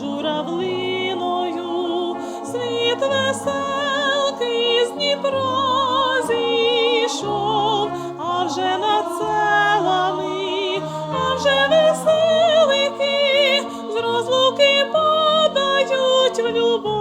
журавлиною, світ веселкий з Дніпра зійшов, а вже над а вже веселики, з розлуки падають в любов.